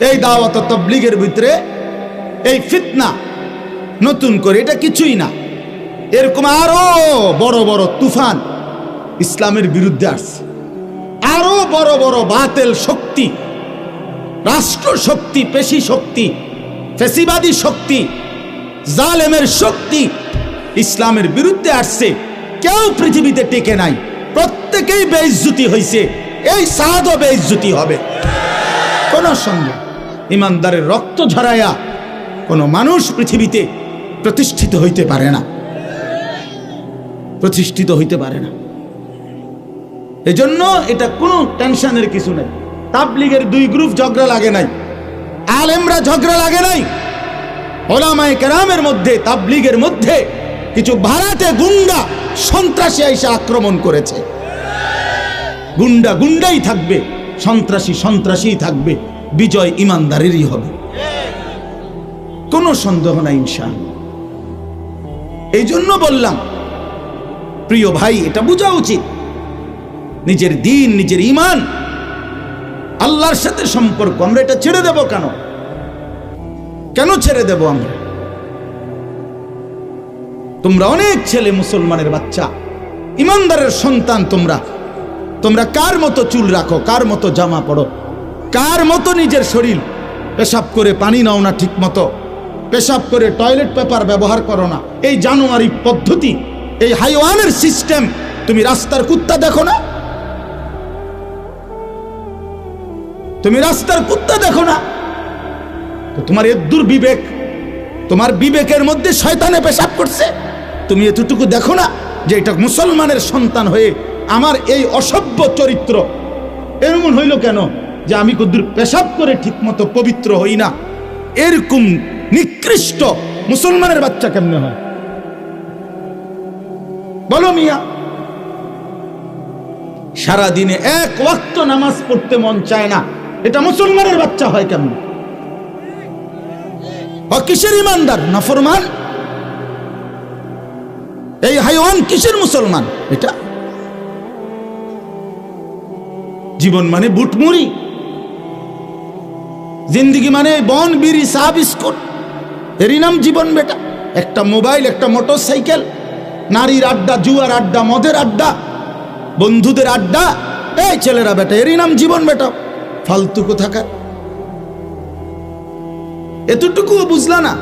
এই দাওয়াত তবলিগের ভিতরে এই ফিতনা নতুন করে, এটা কিছুই না। এরকম আরও বড় বড় তুফান ইসলামের বিরুদ্ধে আসছে। আরও বড় বড় বাতেল শক্তি রাষ্ট্র শক্তি পেশি শক্তি, ফেসিবাদী শক্তি, জালেমের শক্তি ইসলামের বিরুদ্ধে আসছে। কেউ পৃথিবীতে টিকে নাই। প্রত্যেকেই বেইজ্জুতি হয়েছে এই সাদও বেইজ্জুতি হবে। কোন সন্দেহ ইমানদারের রক্ত ঝরাইয়া কোনো মানুষ পৃথিবীতে প্রতিষ্ঠিত হইতে পারে না। প্রতিষ্ঠিত হইতে পারে না। এজন্য এটা কোনো টেনশনের কিছু নেই। তাবলিগের দুই গ্রুপ ঝগড়া লাগে নাই। আলেমরা ঝগড়া লাগে নাই। ওলামায়ে কেরামের মধ্যে, তাবলিগের মধ্যে কিছু ভাড়াটে গুন্ডা সন্ত্রাসী এসে আক্রমণ করেছে। গুন্ডা গুন্ডাই থাকবে, সন্ত্রাসী সন্ত্রাসীই থাকবে। বিজয় ইমানদারেরই হবে। কোনো সন্দেহ নাই ইনশাল এই জন্য বললাম, প্রিয় ভাই, এটা বোঝা উচিত। নিজের দিন, নিজের ইমান আল্লাহর সাথে সম্পর্ক আমরা এটা ছেড়ে দেব কেন? কেন ছেড়ে দেব আমরা? তোমরা অনেক ছেলে মুসলমানের বাচ্চা, ইমানদারের সন্তান তোমরা। তোমরা কার মতো চুল রাখো, কার মতো জামা পড়ো কার মতো নিজের শরীর? পেশাব করে পানি নাও না ঠিক মতো পেশাব করে টয়লেট পেপার ব্যবহার করো না। এই জানুয়ারি পদ্ধতি, এই হাইওয়ানের সিস্টেম, তুমি রাস্তার কুত্তা দেখো না? তুমি রাস্তার কুত্তা দেখো না? তো তোমার এদ্দুর বিবেক তোমার বিবেকের মধ্যে শয়তানে পেশাব করছে। তুমি এতটুকু দেখো না যে এটা মুসলমানের সন্তান হয়ে আমার এই অসভ্য চরিত্র এমন হইল কেন? যে আমি কদ্দুর পেশাব করে ঠিকমতো পবিত্র হই না। এরকম নিকৃষ্ট মুসলমানের বাচ্চা কেমনে হয়? বলো মিয়া। সারা দিনে এক ওয়াক্ত নামাজ পড়তে মন চায় না। এটা মুসলমানের বাচ্চা হয় কেমন? কিসের ইমানদার? নাফরমান? এই হাইওয়ান কিসের মুসলমান? এটা? জীবন মানে বুটমুড়ি। জিন্দিগি মানে বন, বিড়ি, চা, বিস্কুট। এরই নাম জীবন বেটা। একটা মোবাইল, একটা মোটর সাইকেল নারীর আড্ডা, জুয়ার আড্ডা, মদের আড্ডা, বন্ধুদের আড্ডা। এই ছেলেরা বেটা, এরই নাম জীবন বেটা। ফালতু কোথাকার। এতটুকুও বুঝলা না।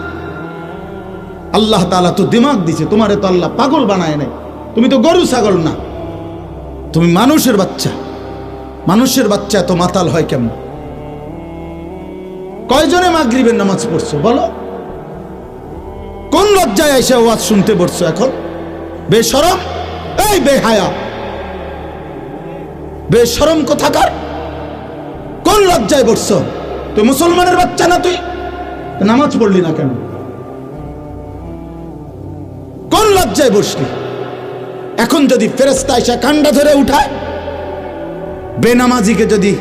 আল্লাহ তালা তো দিমাগ দিছে, তোমারে তো আল্লাহ পাগল বানায় নাই। তুমি তো গরু, ছাগল না। তুমি মানুষের বাচ্চা। মানুষের বাচ্চা এত মাতাল হয় কেমন? কয়জনে মাগরিবের নামাজ পড়ছো, বলো? কোন লজ্জায় এসে ওয়াজ শুনতে পড়ছো এখন? বেসরম এই বেহায়া। বেসরম কোথাকার? কোন লজ্জায় বসছো তুই মুসলমানের বাচ্চা না তুই? নামাজ পড়লি না কেন? কোন লজ্জায় বসলি? এখন যদি ফেরেস্তা এসে কান্ডা ধরে উঠায়, বেনামাজিকে যদি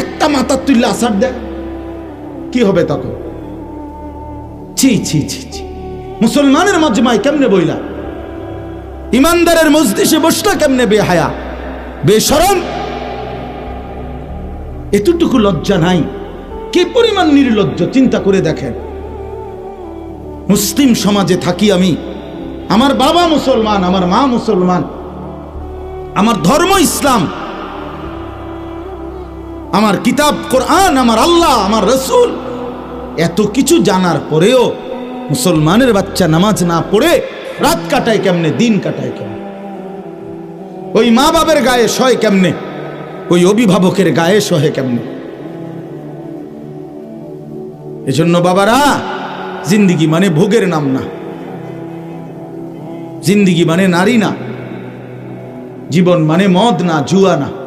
একটা মাথার তুললে আসার দেয় কি হবে তখন ছি ছি ছি ছি। মুসলমানের মজমায় কেমনে বইলা? ইমানদারের মজলিসে বসলা কেমনে বেহায়া? বেসরম এতটুকু লজ্জা নাই। কি পরিমাণ নির্লজ্জ, চিন্তা করে দেখেন। মুসলিম সমাজে থাকি আমি। আমার বাবা মুসলমান, আমার মা মুসলমান। আমার ধর্ম ইসলাম। আমার কিতাব, কোরআন, আমার আল্লাহ, আমার রসুল। এত কিছু জানার পরেও মুসলমানের বাচ্চা নামাজ না পড়ে রাত কাটায় কেমনে, দিন কাটায় কেমনে? ওই মা বাবের গায়ে সয় কেমনে? ওই অভিভাবকের গায়ে সহে কেমনে? এজন্য বাবারা, জিন্দিগি মানে ভোগের নাম না। জিন্দিগি মানে নারী না। জীবন মানে মদ না, জুয়া না।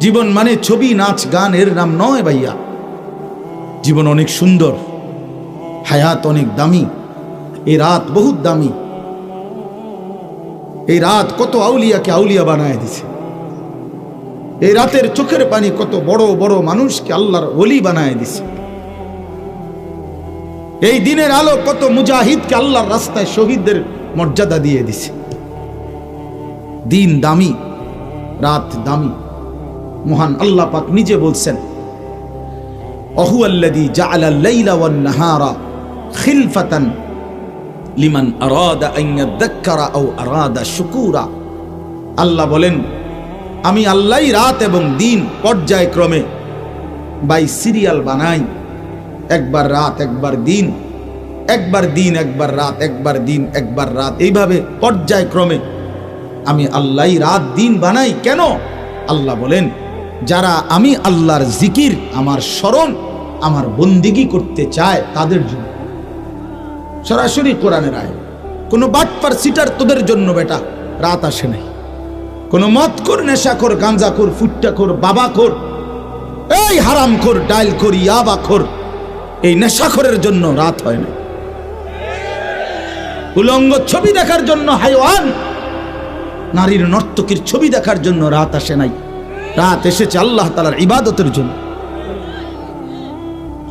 জীবন মানে ছবি, নাচ, গান, এর নাম নয় ভাইয়া। জীবন অনেক সুন্দর, হায়াত অনেক দামি, এই রাত বহুত দামি। এই রাত কত আউলিয়াকে আউলিয়া বানায় দিছে। এই রাতের চোখের পানি কত বড় বড় মানুষকে আল্লাহর ওলি বানায় দিছে। এই দিনের আলো কত মুজাহিদকে আল্লাহর রাস্তায় শহীদদের মর্যাদা দিয়ে দিছে। দিন দামি, রাত দামি। মহান আল্লাহ পাক নিজে বলছেন অহু আল্লাদি ওয়ান নাহারা খিলফাতান লিমান আরাদা আও আরাদা শুকুরা। আল্লাহ বলেন, আমি আল্লাহই রাত এবং দিন পর্যায়ক্রমে বাই সিরিয়াল বানাই। একবার রাত, একবার দিন একবার দিন, একবার রাত, একবার দিন, একবার রাত। এইভাবে পর্যায়ক্রমে আমি আল্লাহই রাত, দিন বানাই কেন? আল্লাহ বলেন যারা আমি আল্লাহর জিকির, আমার স্মরণ, আমার বন্দিগি করতে চায় তাদের জন্য। সরাসরি কোরআনের আয় কোনো বাটপার সিটার তোদের জন্য বেটা, রাত আসে নাই। কোনো মদখোর, নেশাখোর, গাঁজাখোর, ফুট্টাখোর, বাবাখোর, এই হারামখোর ডাইলখোর ইয়াবাখোর, এই নেশাখোরের জন্য রাত হয় না উলঙ্গ ছবি দেখার জন্য হাইওয়ান, নারীর নর্তকীর ছবি দেখার জন্য রাত আসে নাই। রাত এসেছে আল্লাহ তালার ইবাদতের জন্য।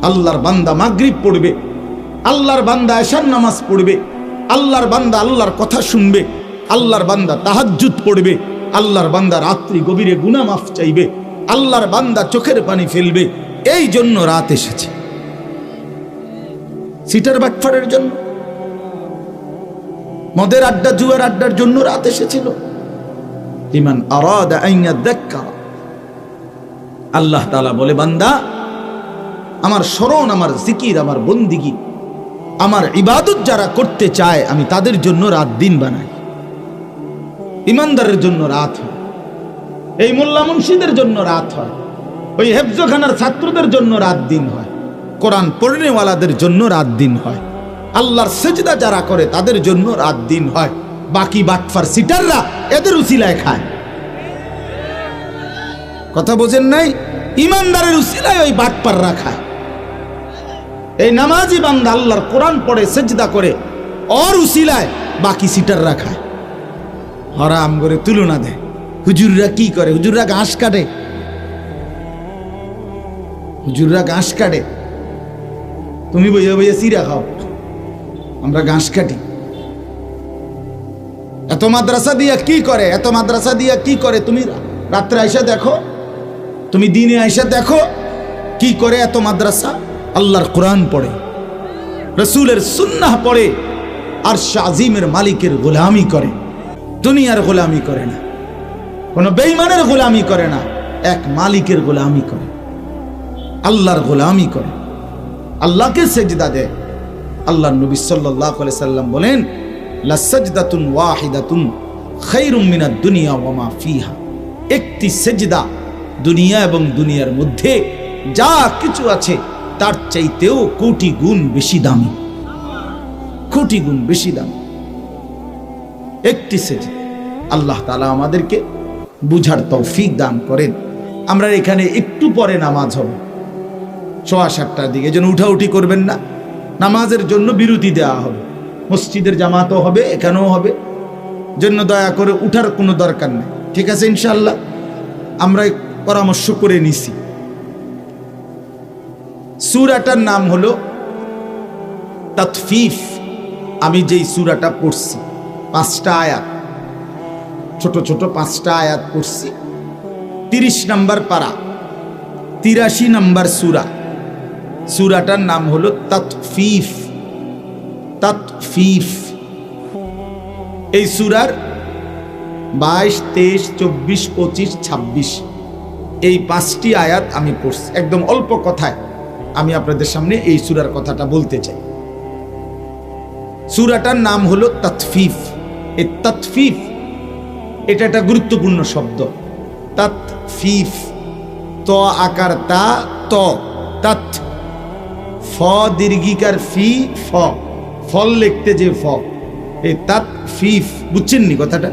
আল্লাহর বান্দা মাগরিব পড়বে, আল্লাহর বান্দা এশার নামাজ পড়বে, আল্লাহর বান্দা আল্লাহর কথা শুনবে, আল্লাহর বান্দা তাহাজ্জুদ পড়বে, আল্লাহর বান্দা রাত্রি গভীরে গুনা মাফ চাইবে, আল্লাহর বান্দা চোখের পানি ফেলবে, এই জন্য রাত এসেছে। সিটার বাটফারের জন্য, মদের আড্ডা, জুয়ার আড্ডার জন্য রাত এসেছিল। ইমান আরাদা আইয়া দেখা আল্লাহ তালা বলে, বান্দা, আমার স্মরণ, আমার জিকির, আমার বন্দিগি, আমার ইবাদত যারা করতে চায়, আমি তাদের জন্য রাত দিন বানাই। ইমানদারের জন্য রাত হয়। এই মোল্লা মুন্সিদের জন্য রাত হয়। ওই হেফজখানার ছাত্রদের জন্য রাত দিন হয়। কোরআন পড়নেওয়ালাদের জন্য রাত দিন হয়। আল্লাহর সেজদা যারা করে, তাদের জন্য রাত দিন হয়। বাকি বাটফার সিটাররা এদের উসিলায় খায়। কথা বোঝেন নাই? ইমানদারের উসিলায় ওই বাটপাররা খায় এই নামাজি বান্দা আল্লাহর কোরআন পড়ে, সেজদা করে অর উসিলায় বাকি সিটাররা খায় হরাম করে তুলনা দেয় হুজুররা কি করে? হুজুররা ঘাস কাটে। হুজুররা ঘাস কাটে। তুমি বইয়া বইয়া সিরা খাও। আমরা ঘাস কাটি। এত মাদ্রাসা দিয়া কি করে? এত মাদ্রাসা দিয়া কি করে? তুমি রাত্রে আইসা দেখো। তুমি দিনে আইসা দেখো কি করে এত মাদ্রাসা? আল্লাহর কোরআন পড়ে, রসুলের সুন্নাহ পড়ে আর শাজিমের মালিকের গোলামি করে। দুনিয়ার গোলামি করে না, কোনো বেইমানের গোলামি করে না, এক মালিকের গোলামি করে। আল্লাহর গোলামি করে। আল্লাহকে সেজদা দেয়। আল্লাহ নবী সাল্লাহ সাল্লাম বলেন লাসজদাতুন ওয়াহিদাতুন খাইরুম মিনাদ দুনিয়া ওয়ামা ফিহা। একটি সেজদা দুনিয়া এবং দুনিয়ার মধ্যে যা কিছু আছে, তার চাইতেও কোটি গুণ বেশি দামি। কোটি গুণ বেশি দামি। একটি সেজদা আল্লাহ তালা আমাদেরকে বুঝার তৌফিক দান করেন। আমরা এখানে একটু পরে নামাজ হবে। সোয়া সাতটার দিকে যেন উঠাউঠি করবেন না। নামাজের জন্য বিরতি দেওয়া হবে। মসজিদের জামাতও হবে, এখানেও হবে। জন্য দয়া করে উঠার কোনো দরকার নেই। ঠিক আছে ইনশাল্লাহ আমরা পরামর্শ করে নিছি। সুরাটার নাম হলো তৎফিফ আমি যেই সুরাটা পড়ছি, পাঁচটা আয়াত, ছোট ছোট পাঁচটা আয়াত পড়ছি। তিরিশ নাম্বার পারা, তিরাশি নাম্বার সুরা। সুরাটার নাম হলো তৎফিফ তৎফিফ এই সুরার বাইশ, তেইশ, চব্বিশ, পঁচিশ, ছাব্বিশ। এই পাঁচটি আয়াত আমি পড়ছি। একদম অল্প কথায় আমি আপনাদের সামনে এই সুরার কথাটা বলতে চাই। সুরাটার নাম হলো তৎফিফ এ তৎফিফ এটা একটা গুরুত্বপূর্ণ শব্দ। তৎফিফ ত আকার তা, ত তৎ ফ দীর্ঘিকার ফি, ফ, ফল লিখতে যে ফ। এই তাত ফিফ বুঝছেন নি কথাটা?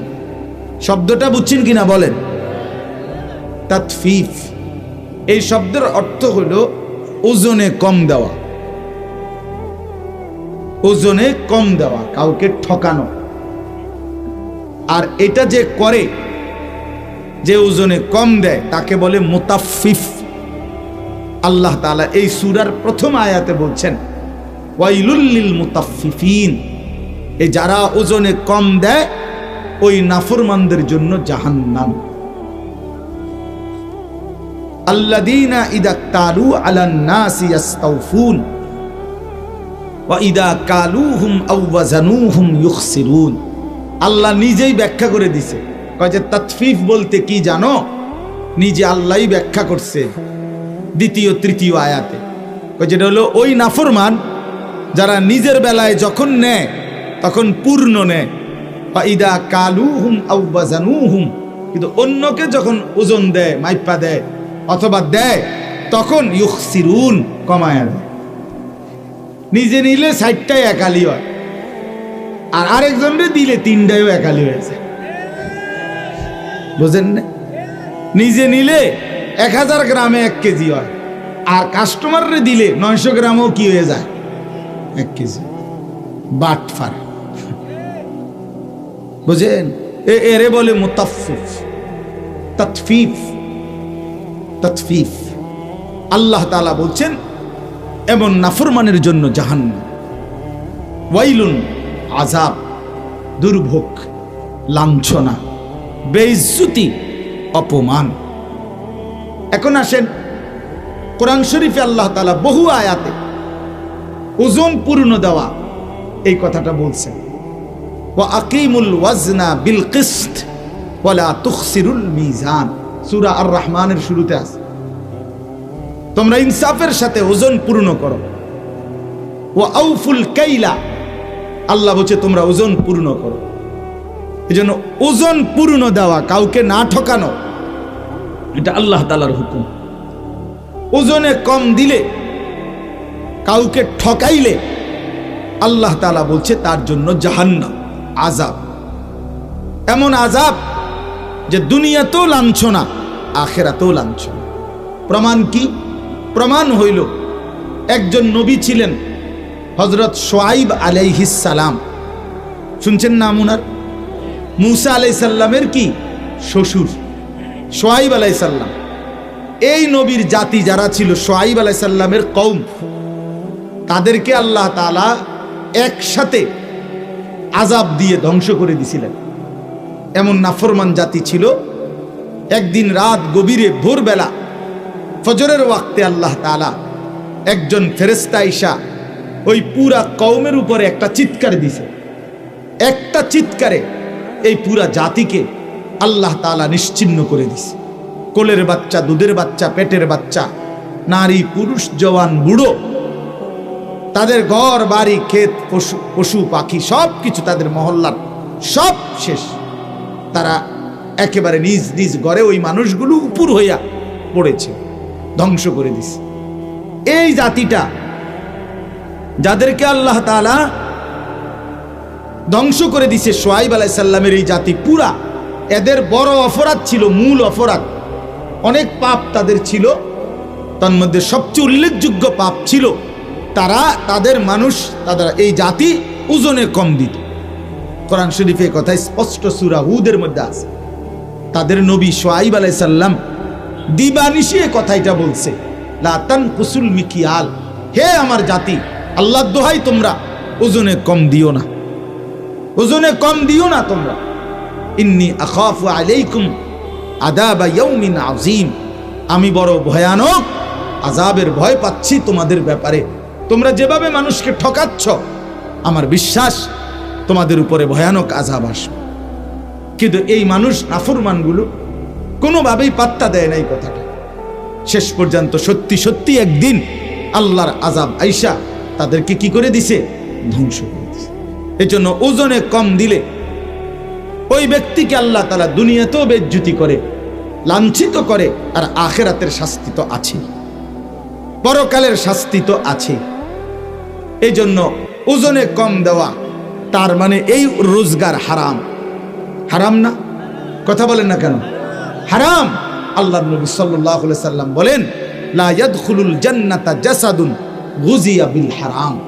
শব্দটা বুঝছেন কিনা বলেন? তাত ফিফ এই শব্দের অর্থ হলো ওজনে কম দেওয়া। ওজনে কম দেওয়া, কাউকে ঠকানো। আর এটা যে করে, যে ওজনে কম দেয়, তাকে বলে মোতাফিফ আল্লাহ তাআলা এই সুরার প্রথম আয়াতে বলছেন ওয়াইলুল্লিল মুতাফিফিন এই যারা ওজনে কম দেয়, ওই নাফরমানদের জন্য জাহান্নাম। কালুহুম আল্লাহ নিজেই ব্যাখ্যা করে দিছে। কয় যে তাতফিফ বলতে কি জানো? নিজে আল্লাহই ব্যাখ্যা করছে দ্বিতীয়, তৃতীয় আয়াতে। যেটা হলো ওই নাফরমান যারা নিজের বেলায় যখন নেয়, তখন পূর্ণ নেয়। বা ইদা কালু হুম হুম কিন্তু অন্যকে যখন ওজন দেয়, মাইপা দেয় অথবা দেয়, তখন ইউখসিরুন কমায় নিজে নিলে ষাটটাই একালি হয়। আর আরেকজনরে দিলে তিনটাও একালি হয়েছে বুঝেন না? নিজে নিলে এক হাজার গ্রামে এক কেজি হয়। আর কাস্টমাররে দিলে নয়শো গ্রামও কি হয়ে যায়? এক কেজি। বাটফার বুঝেন? এরে বলে মুতাফিফ তৎফিফ তৎফিফ আল্লাহ তাআলা বলছেন, এমন নাফরমানের জন্য জাহান্নাম। ওয়াইলুন আজাব দুর্ভোগ, লাঞ্ছনা, বেইজ্জতি, অপমান। এখন আসেন কোরআন শরীফে আল্লাহ তাআলা বহু আয়াতে ওজন পূর্ণ দেওয়া এই কথাটা বলছেন। ওয়া আকিমুল ওয়াজনা বিল কিসত, ওয়ালা তুখসিরুল মিজান। সূরা আর রহমানের শুরুতে আছে। তোমরা ইনসাফের সাথে ওজন পূর্ণ করো। ও আউফুল কাইলা, আল্লাহ বলছে, তোমরা ওজন পূর্ণ করো। এই জন্য ওজন পূর্ণ দেওয়া, কাউকে না ঠকানো, এটা আল্লাহ তালার হুকুম। ওজনে কম দিলে, কাউকে ঠকাইলে, আল্লাহ তালা বলছে, তার জন্য জাহান্নাম আজাব এমন আজাব যে দুনিয়াতেও লাঞ্ছনা, আখেরাতেও লাঞ্ছনা। প্রমাণ কি? প্রমাণ হইল, একজন নবী ছিলেন হজরত সোয়াইব সালাম। শুনছেন নাম উনার মুসা আলাইসাল্লামের কি? শ্বশুর, সোয়াইব আলাইসাল্লাম এই নবীর জাতি যারা ছিল, সোয়াইব আলাইসাল্লামের কৌম তাদেরকে আল্লাহ তাআলা একসাথে আজাব দিয়ে ধ্বংস করে দিছিলেন। এমন নাফরমান জাতি ছিল। একদিন রাত গভীরে ভোরবেলা ফজরের ওয়াক্তে আল্লাহ তাআলা একজন ফেরেস্তা ইসা ওই পুরা কৌমের উপরে একটা চিৎকার দিছে। একটা চিৎকারে এই পুরা জাতিকে আল্লাহ তাআলা নিশ্চিন্ন করে দিছে। কোলের বাচ্চা, দুধের বাচ্চা, পেটের বাচ্চা, নারী, পুরুষ, জওয়ান, বুড়ো, তাদের ঘর, বাড়ি, ক্ষেত, পশু পশু, পাখি সব কিছু তাদের মহল্লার সব শেষ। তারা একেবারে নিজ নিজ ঘরে ওই মানুষগুলো উপর হইয়া পড়েছে, ধ্বংস করে দিছে। এই জাতিটা যাদেরকে আল্লাহ তাআলা ধ্বংস করে দিছে, সোয়াইব আলাইসাল্লামের এই জাতি পুরা, এদের বড় অপরাধ ছিল, মূল অপরাধ। অনেক পাপ তাদের ছিল তন্মধ্যে সবচেয়ে উল্লেখযোগ্য পাপ ছিল, তারা, তাদের মানুষ, তাদের এই জাতি ওজনে কম দিত। কোরআন শরীফে কথা স্পষ্ট সুরা হুদের মধ্যে আছে। তাদের নবী সোয়াইব আলাইসাল্লাম দিবানিশি এ কথাইটা বলছে লাতান কুসুল মিকিয়াল হে আমার জাতি আল্লাহ দোহাই তোমরা, ওজনে কম দিও না, ওজনে কম দিও না তোমরা, ইন্নি আখাফু আলাইকুম আদাবা ইয়াউমিন আযীম আমি বড় ভয়ানক আজাবের ভয় পাচ্ছি তোমাদের ব্যাপারে, তোমরা যেভাবে মানুষকে ঠকাচ্ছ, আমার বিশ্বাস তোমাদের উপরে ভয়ানক আজাব আসবে। কিন্তু এই মানুষ নাফরমানগুলো কোনোভাবেই পাত্তা দেয় না এই কথাটা শেষ পর্যন্ত সত্যি সত্যি একদিন আল্লাহর আজাব আইসা তাদেরকে কি করে দিছে? ধ্বংস করে দিছে। এই জন্য ওজনে কম দিলে ওই ব্যক্তিকে আল্লাহ তালা দুনিয়াতেও বেজ্জুতি করে, লাঞ্ছিত করে, আর আখেরাতের শাস্তি তো আছে পরকালের শাস্তি তো আছে এই জন্য ওজনে কম দেওয়া তার মানে এই রোজগার হারাম। হারাম না? কথা বলেন না কেন? হারাম। আল্লাহ নবী সাল্লাহ সাল্লাম বলেন, লা ইয়াদখুলুল জান্নাতা জাসাদুন গুজিয়া বিল হারাম।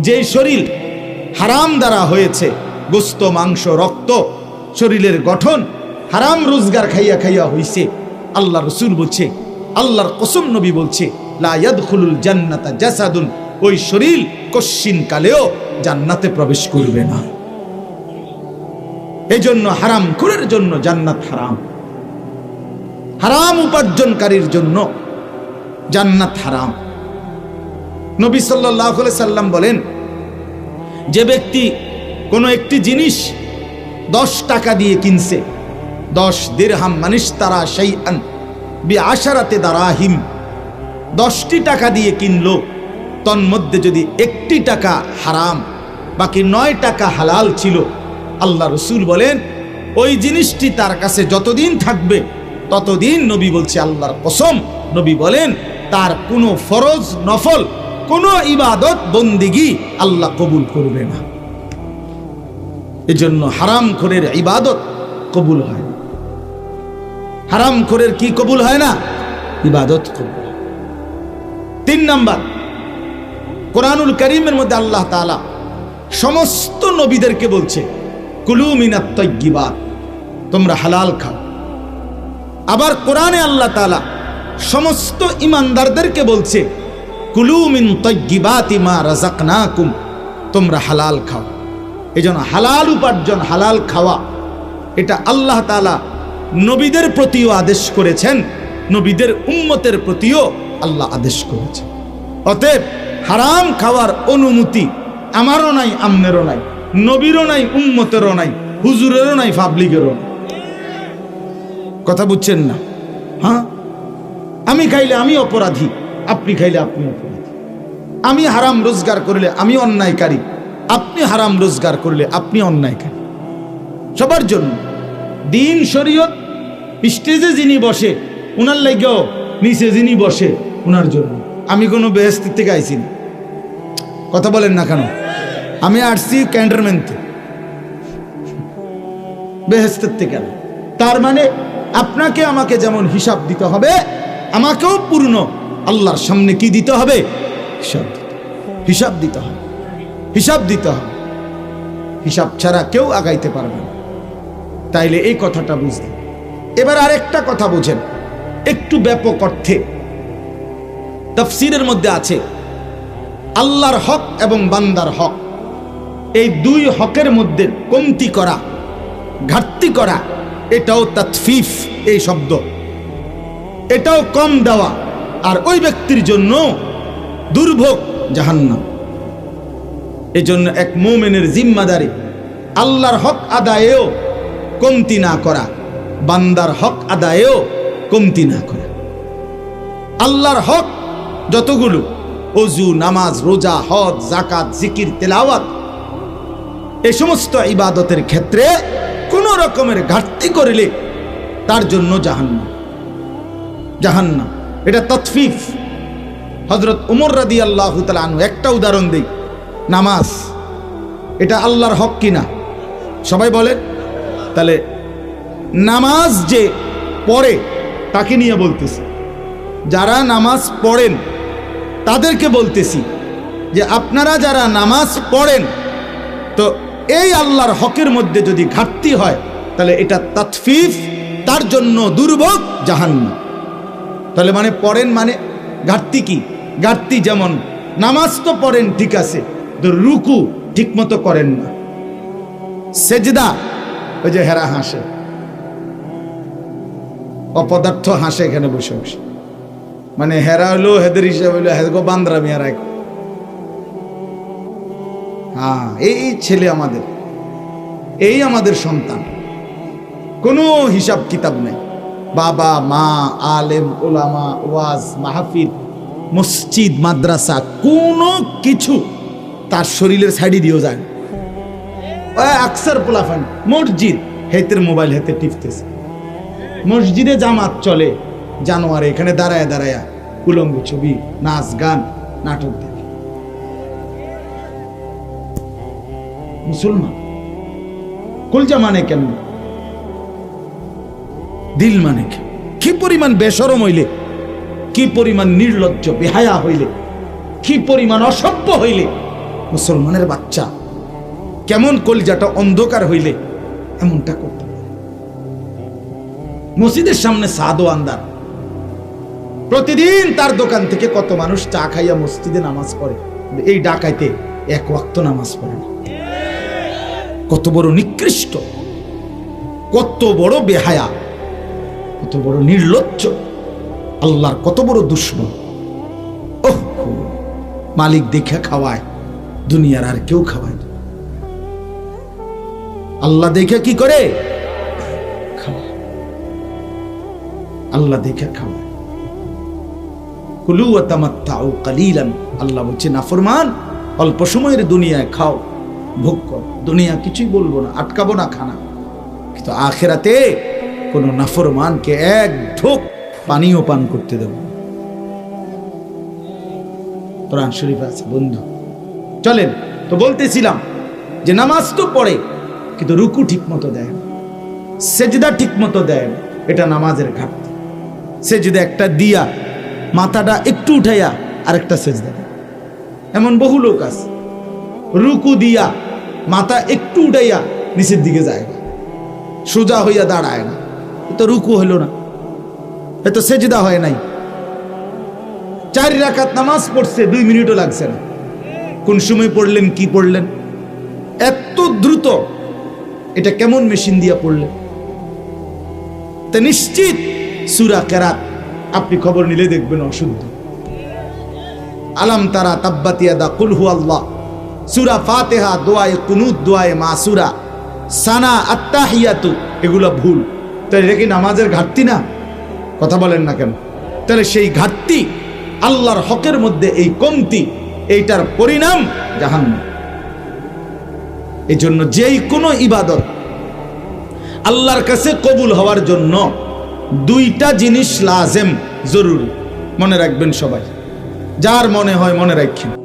যে শরীর হারাম দ্বারা হয়েছে, গোস্ত, মাংস, রক্ত, শরীরের গঠন, হারাম রোজগার খাইয়া খাইয়া হইছে। আল্লাহ রসুল বলছে, আল্লাহর কসম নবী বলছে, লা ইয়াদখুলুল জান্নাতা জাসাদুন ওই শরীর কশ্চিন কালেও জান্নাতে প্রবেশ করবে না। এই জন্য হারাম খুরের জন্য জান্নাত হারাম। হারাম উপার্জনকারীর জন্য জান্নাত হারাম। নবী সাল্লাম বলেন, যে ব্যক্তি কোনো একটি জিনিস দশ টাকা দিয়ে কিনছে, দশ দিরহাম মানিস তারা সেই আন বি আশারাতে দারাহিম, দশটি টাকা দিয়ে কিনলো তন্মধ্যে যদি একটি টাকা হারাম, বাকি নয় টাকা হালাল ছিল, আল্লাহ রসুল বলেন, ওই জিনিসটি তার কাছে যতদিন থাকবে, ততদিন নবী বলছে আল্লাহর কসম, নবী বলেন, তার কোনো ফরজ, নফল, কোনো ইবাদত, বন্দিগি আল্লাহ কবুল করবে না। এজন্য হারাম খোরের ইবাদত কবুল হয় না। হারাম খোরের কি কবুল হয় না? ইবাদত কবুল তিন নাম্বার কোরআনুল করিমের মধ্যে আল্লাহ তাআলা সমস্ত নবীদেরকে বলছে, কুলু মিনাত তৈগিবাত তোমরা হালাল খাও। আবার কোরআনে আল্লাহ তাআলা সমস্ত ইমানদারদেরকে বলছে, কুলু মিন তৈগিবাতি মা রাজাকনাকুম তোমরা হালাল খাও। এই জন্য হালাল উপার্জন, হালাল খাওয়া, এটা আল্লাহ তালা নবীদের প্রতিও আদেশ করেছেন, নবীদের উম্মতের প্রতিও আল্লাহ আদেশ করেছেন। অতএব হারাম খাওয়ার অনুমতি আমারও নাই, আমনেরও নাই, নবীরও নাই, উম্মতেরও নাই, হুজুরেরও নাই, পাবলিকেরও নাই। কথা বুঝছেন না? হ্যাঁ? আমি খাইলে আমি অপরাধী, আপনি খাইলে আপনি অপরাধী। আমি হারাম রোজগার করলে আমি অন্যায়কারী, আপনি হারাম রোজগার করলে আপনি অন্যায়কারী। সবার জন্য। দিন, শরীয়ত স্টেজে যিনি বসে, উনার লাগেও নিচে যিনি বসে, উনার জন্য। আমি কোনো বেহস্তি থেকে আইছি কথা বলেন না কেন? আমি আসছি ক্যান্টনমেন্টে বেহেস্তের থেকে তার মানে আপনাকে আমাকে যেমন হিসাব দিতে হবে, আমাকেও পূর্ণ আল্লাহর সামনে কি দিতে হবে? হিসাব হিসাব দিতে হবে। হিসাব দিতে হবে। হিসাব ছাড়া কেউ আগাইতে পারবে না। তাইলে এই কথাটা বুঝলেন। এবার আরেকটা কথা বুঝেন। একটু ব্যাপক অর্থে তফসিরের মধ্যে আছে, আল্লাহর হক এবং বান্দার হক। এই দুই হকের মধ্যে কমতি করা, ঘাটতি করা, এটাও তাৎফিফ এই শব্দ। এটাও কম দেওয়া, আর ওই ব্যক্তির জন্য দুর্ভোগ জাহান্নাম। এই জন্য এক মোমেনের জিম্মাদারি, আল্লাহর হক আদায়েও কমতি না করা, বান্দার হক আদায়েও কমতি না করা। আল্লাহর হক যতগুলো অজু, নামাজ, রোজা, হজ জাকাত জিকির, তেলাওয়াত এ সমস্ত ইবাদতের ক্ষেত্রে কোন রকমের ঘাটতি করিলে তার জন্য জাহান্নাম। জাহান্নাম। এটা তৎফিফ। হজরত উমর রাদি আল্লাহ আনু একটা উদাহরণ দিই। নামাজ, এটা আল্লাহর হক কিনা? সবাই বলেন। তাহলে নামাজ যে পড়ে, তাকে নিয়ে বলতেছে। যারা নামাজ পড়েন তাদেরকে বলতেছি যে আপনারা যারা নামাজ পড়েন, তো এই আল্লাহর হকের মধ্যে যদি ঘাটতি হয়, তাহলে এটা তাৎফিফ তার জন্য দুর্ভোগ জাহান্ন তাহলে মানে পড়েন মানে ঘাটতি কি? ঘাটতি যেমন নামাজ তো পড়েন, ঠিক আছে রুকু ঠিক মতো করেন না। সেজদা, ওই যে হেরা হাসে, অপদার্থ হাসে এখানে বসে বসে। মানে হেরা হইল হেদের হিসাবে হলো হেদগো বান্দ্রা মিয়ার এক হ্যাঁ এই ছেলে আমাদের। এই আমাদের সন্তান। কোনো হিসাব কিতাব নেই। বাবা, মা, আলেম ওলামা ওয়াজ, মাহফিল, মসজিদ, মাদ্রাসা, কোনো কিছু তার শরীরের সাইডে দিয়েও যায় আকসার পোলাফান, মসজিদ, হেতের মোবাইল হেতে টিপতেছে। মসজিদে জামাত চলে জানোয়ারে, এখানে দাঁড়ায় দাঁড়ায় উলঙ্গ ছবি, নাচ, গান, নাটক দেখে। মুসলমান, কলজা মানে কেন? দিল মানে কি? কি পরিমাণ বেসরম হইলে? কি পরিমাণ নির্লজ্জ, বেহায়া হইলে? কি পরিমাণ অসভ্য হইলে? মুসলমানের বাচ্চা, কেমন কলজাটা অন্ধকার হইলে? এমনটা করতে পারে। মসজিদের সামনে সাদো আন্দার প্রতিদিন তার দোকান থেকে কত মানুষ চা খাইয়া মসজিদে নামাজ পড়ে। এই ডাকাইতে এক ওয়াক্ত নামাজ পড়ে না। কত বড় নিকৃষ্ট, কত বড় বেহায়া, কত বড় নির্লজ্জ, আল্লাহর কত বড় দুশ্মন। ওহ, মালিক দেখে খাওয়ায়, দুনিয়ার আর কেউ খাওয়ায় না। আল্লাহ দেখে কি করে? খাওয়ায়। আল্লাহ দেখে খাওয়ায়। আল্লাহ বলছে, নাফরমান, অল্প সময়ের দুনিয়ায় খাও, ভোগ কর। দুনিয়া কিছুই বলব না, আটকাবো না খানা। কিন্তু আখেরাতে কোনো নাফরমানকে এক ঢোক পানিও পান করতে দেব। কোরআন শরীফ আছে, বন্ধু। চলেন, তো বলতেছিলাম যে নামাজ তো পড়ে, কিন্তু রুকু ঠিক মতো দেয় সেজদা ঠিক মতো দেয় এটা নামাজের ঘাটতি। সেজদা একটা দিয়া মাথাটা একটু উঠাইয়া আরেকটা সেজদা দেয়। এমন বহু লোক আছে। রুকু দিয়া মাথা একটু উঠাইয়া নিচের দিকে যায় না। সোজা হইয়া দাঁড়ায় না। এ তো রুকু হইল না। এ তো সেজদা হয় নাই। চার রাকাত নামাজ পড়ছে, দুই মিনিটও লাগছে না। কোন সময় পড়লেন, কি পড়লেন? এত দ্রুত এটা কেমন মেশিন দিয়া পড়লেন? তা নিশ্চিত সুরা কেরাত আপনি খবর নিলে দেখবেন অশুদ্ধ। আলাম তারা তাব্বাতিয়া দা কুলহু আল্লাহ। সুরা ফাতেহা, দোয়ায়ে কুনুত, দোয়ায়ে মাসুরা। সানা আত্তাহিয়াতু, এগুলো ভুল। তাহলে এটা কি নামাজের ঘাটতি না? কথা বলেন না কেন? তাহলে সেই ঘাটতি আল্লাহর হকের মধ্যে এই কমতি, এইটার পরিণাম জাহান্ন এই জন্য যেই কোনো ইবাদত আল্লাহর কাছে কবুল হওয়ার জন্য দুইটা জিনিস লাজেম জরুরি। মনে রাখবেন সবাই। যার মনে হয় মনে রাখেন।